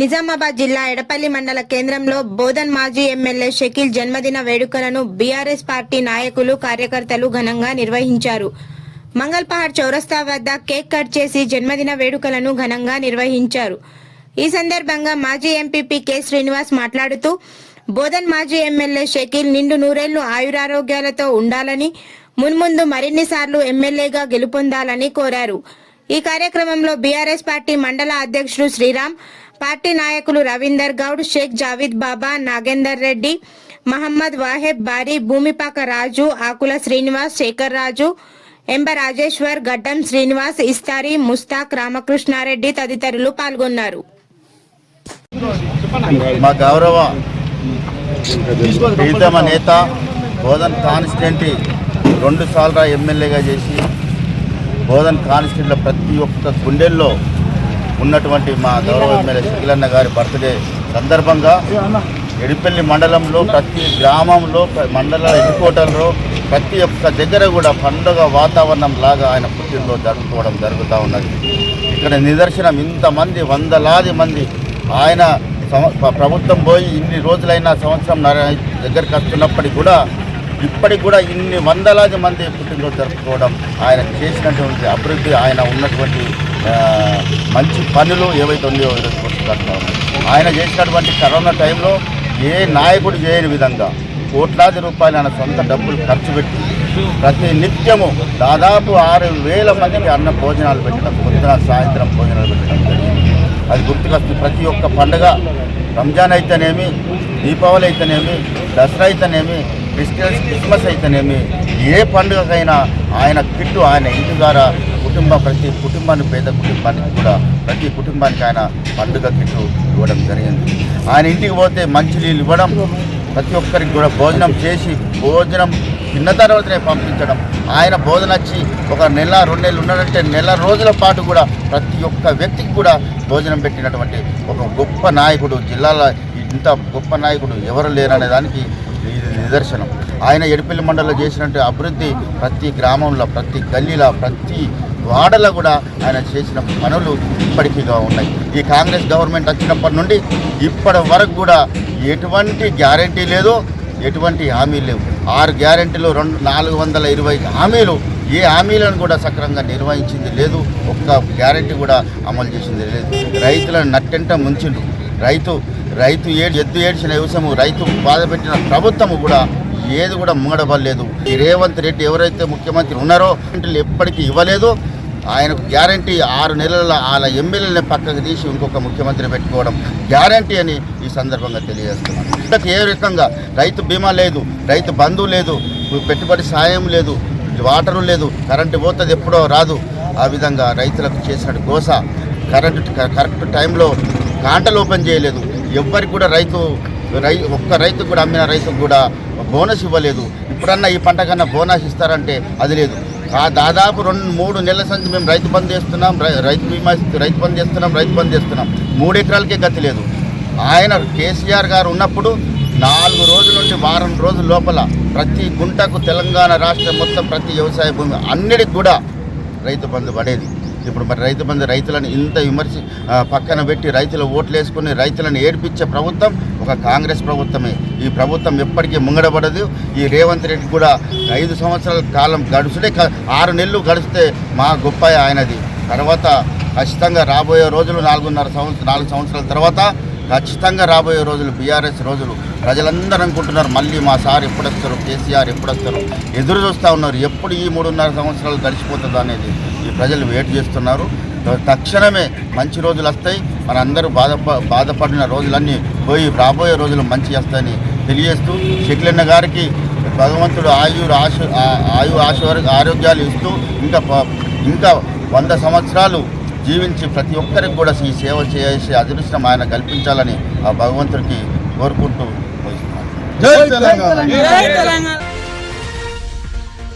నిజామాబాద్ జిల్లా ఎడపల్లి మండల కేంద్రంలో బోధన్ మాజీ ఎమ్మెల్యే షకీల్ జన్మదిన వేడుకలను బీఆర్ఎస్ పార్టీ నాయకులు కార్యకర్తలు ఘనంగా నిర్వహించారు. మంగల్పహాడ్ చౌరస్తా వద్ద కేక్ కట్ చేసి జన్మదిన వేడుకలను ఘనంగా నిర్వహించారు. ఈ సందర్భంగా మాజీ ఎంపీపీ కె శ్రీనివాస్ మాట్లాడుతూ బోధన్ మాజీ ఎమ్మెల్యే షకీల్ నిండు నూరేళ్ళు ఆయురారోగ్యాలతో ఉండాలని మున్ముందు మరిన్నిసార్లు ఎమ్మెల్యేగా గెలుపొందాలని కోరారు. ఈ కార్యక్రమంలో బీఆర్ఎస్ పార్టీ మండల అధ్యక్షుడు శ్రీరామ్ పార్టీ నాయకులు రవీందర్ గౌడ్ షేక్ జావీద్ బాబా నాగేందర్ రెడ్డి మహమ్మద్ వాహెబ్ బారీ భూమిపాక రాజు ఆకుల శ్రీనివాస్ శేఖర్ రాజు ఎంబ రాజేశ్వర్ గడ్డం శ్రీనివాస్ ఇస్తారి ముస్తాక్ రామకృష్ణారెడ్డి తదితరులు పాల్గొన్నారు. మా గౌరవ ప్రీతమ నేత బోధన్ కాన్స్టిట్యూంటీ రెండు సార్లు ఎమ్మెల్యేగా చేసి బోధన్ కాన్స్టిట్యూంట్లో ప్రతి ఒక్క గుండెల్లో ఉన్నటువంటి మా గౌరవ ఎమ్మెల్యే శకిలన్న గారి బర్త్డే సందర్భంగా ఎడిపల్లి మండలంలో ప్రతి గ్రామంలో మండల హెడ్ ప్రతి ఒక్క దగ్గర కూడా పండుగ వాతావరణం లాగా ఆయన పుట్టినరోజు జరుపుకోవడం జరుగుతూ ఉన్నది. ఇక్కడ నిదర్శనం ఇంతమంది వందలాది మంది ఆయన ప్రభుత్వం పోయి ఇన్ని రోజులైన సంవత్సరం నర- దగ్గరికి వస్తున్నప్పటికీ కూడా ఇప్పటికి కూడా ఇన్ని వందలాది మంది పుట్టినరోజు జరుపుకోవడం ఆయన చేసినటువంటి అభివృద్ధి ఆయన ఉన్నటువంటి మంచి పనులు ఏవైతే ఉన్నాయో ఈరోజు గుర్తుపడుతున్నాం ఆయన చేసినటువంటి కరోనా టైంలో ఏ నాయకుడు చేయని విధంగా కోట్లాది రూపాయలు ఆయన సొంత డబ్బులు ఖర్చు పెట్టి ప్రతి నిత్యము దాదాపు ఆరు వేల మందికి అన్న భోజనాలు పెట్టడం పొద్దున సాయంత్రం భోజనాలు పెట్టడం అది గుర్తుకొస్తుంది. ప్రతి ఒక్క పండుగ రంజాన్ అయితేనేమి దీపావళి అయితేనేమి దసరా అయితేనేమి క్రిస్టియన్స్ క్రిస్మస్ అయితేనేమి ఏ పండుగకైనా ఆయన కిట్టు ఆయన ఇంటి ద్వారా కుటుంబం ప్రతి కుటుంబాన్ని పేద కుటుంబానికి కూడా ప్రతి కుటుంబానికి ఆయన పండుగ కిట్టు ఇవ్వడం జరిగింది. ఆయన ఇంటికి పోతే మంచినీళ్ళు ఇవ్వడం ప్రతి ఒక్కరికి కూడా భోజనం చేసి భోజనం తిన్న తర్వాతనే పంపించడం. ఆయన భోజనం వచ్చి ఒక నెల రెండు నెలలు ఉన్నాడంటే నెల రోజుల పాటు కూడా ప్రతి ఒక్క వ్యక్తికి కూడా భోజనం పెట్టినటువంటి ఒక గొప్ప నాయకుడు జిల్లాలో ఇంత గొప్ప నాయకుడు ఎవరు లేరనే దానికి ఇది నిదర్శనం. ఆయన ఎడిపల్లి మండలంలో చేసినట్టు అభివృద్ధి ప్రతి గ్రామంలో ప్రతి గల్లీలో ప్రతి వాడలో కూడా ఆయన చేసిన పనులు ఇప్పటికీగా ఉన్నాయి. ఈ కాంగ్రెస్ గవర్నమెంట్ వచ్చినప్పటి నుండి ఇప్పటి వరకు కూడా ఎటువంటి గ్యారంటీ లేదు ఎటువంటి హామీలు లేవు. ఆరు గ్యారంటీలు రెండు నాలుగు వందల ఇరవై హామీలు ఏ హామీలను కూడా సక్రమంగా నిర్వహించింది లేదు. ఒక్క గ్యారెంటీ కూడా అమలు చేసింది లేదు. రైతులను నట్టెంట ముంచిండు రైతు రైతు ఏడు ఎద్దు ఏడ్చిన వ్యవసాయము రైతు బాధపెట్టిన ప్రభుత్వము కూడా ఏది కూడా ముంగడబడలేదు. ఈ రేవంత్ రెడ్డి ఎవరైతే ముఖ్యమంత్రి ఉన్నారో ఎప్పటికీ ఇవ్వలేదు. ఆయనకు గ్యారంటీ ఆరు నెలల వాళ్ళ ఎమ్మెల్యేలని పక్కకు తీసి ఇంకొక ముఖ్యమంత్రి పెట్టుకోవడం గ్యారంటీ అని ఈ సందర్భంగా తెలియజేస్తున్నాను. ఇంతకు ఏ రకంగా రైతు బీమా లేదు రైతు బంధు లేదు పెట్టుబడి సాయం లేదు వాటరు లేదు కరెంటు పోతుంది ఎప్పుడో రాదు. ఆ విధంగా రైతులకు చేసిన గోస కరెంటు కరెక్ట్ టైంలో కాంటలు ఓపెన్ చేయలేదు. ఎవ్వరికి కూడా రైతు రై ఒక్క రైతు కూడా అమ్మిన రైతుకు కూడా బోనస్ ఇవ్వలేదు. ఇప్పుడన్నా ఈ పంట కన్నా బోనస్ ఇస్తారంటే అది లేదు. ఆ దాదాపు రెండు మూడు నెలల సంచి మేము రైతు బంద్ చేస్తున్నాం రైతు బీమా రైతు బంద్ చేస్తున్నాం రైతు బంద్ చేస్తున్నాం. మూడు ఎకరాలకే గతి లేదు. ఆయన కేసీఆర్ గారు ఉన్నప్పుడు నాలుగు రోజుల నుండి వారం రోజుల లోపల ప్రతి గుంటకు తెలంగాణ రాష్ట్రం మొత్తం ప్రతి వ్యవసాయ భూమి అన్నిటికి కూడా రైతు బంధు పడేది. ఇప్పుడు మరి రైతు బంధు రైతులను ఇంత విమర్శ పక్కన పెట్టి రైతులు ఓట్లు వేసుకుని రైతులను ఏడిపించే ప్రభుత్వం ఒక కాంగ్రెస్ ప్రభుత్వమే. ఈ ప్రభుత్వం ఎప్పటికీ ముంగడబడదు. ఈ రేవంత్ రెడ్డి కూడా ఐదు సంవత్సరాల కాలం గడుచుడే ఆరు నెలలు గడిస్తే మా గొప్ప ఆయనది. తర్వాత ఖచ్చితంగా రాబోయే రోజులు నాలుగున్నర సంవత్సరం నాలుగు సంవత్సరాల తర్వాత ఖచ్చితంగా రాబోయే రోజులు బీఆర్ఎస్ రోజులు. ప్రజలందరూ అనుకుంటున్నారు మళ్ళీ మా సార్ ఎప్పుడొస్తారు కేసీఆర్ ఎప్పుడొస్తారు? ఎదురు చూస్తూ ఉన్నారు ఎప్పుడు ఈ మూడున్నర సంవత్సరాలు గడిచిపోతుందో అనేది ఈ ప్రజలు వెయిట్ చేస్తున్నారు. తక్షణమే మంచి రోజులు వస్తాయి. మనందరూ బాధ బాధపడిన రోజులన్నీ పోయి రాబోయే రోజులు మంచి వస్తాయని తెలియజేస్తూ శకిలన్న గారికి భగవంతుడు ఆయు ఆశ ఆయు ఆశ ఆరోగ్యాలు ఇస్తూ ఇంకా ఇంకా వంద సంవత్సరాలు జీవించి ప్రతి ఒక్కరికి కూడా ఈ సేవ చేసే అదృష్టం ఆయన కల్పించాలని ఆ భగవంతుడికి కోరుకుంటూ జై తెలంగాణ. జై తెలంగాణ.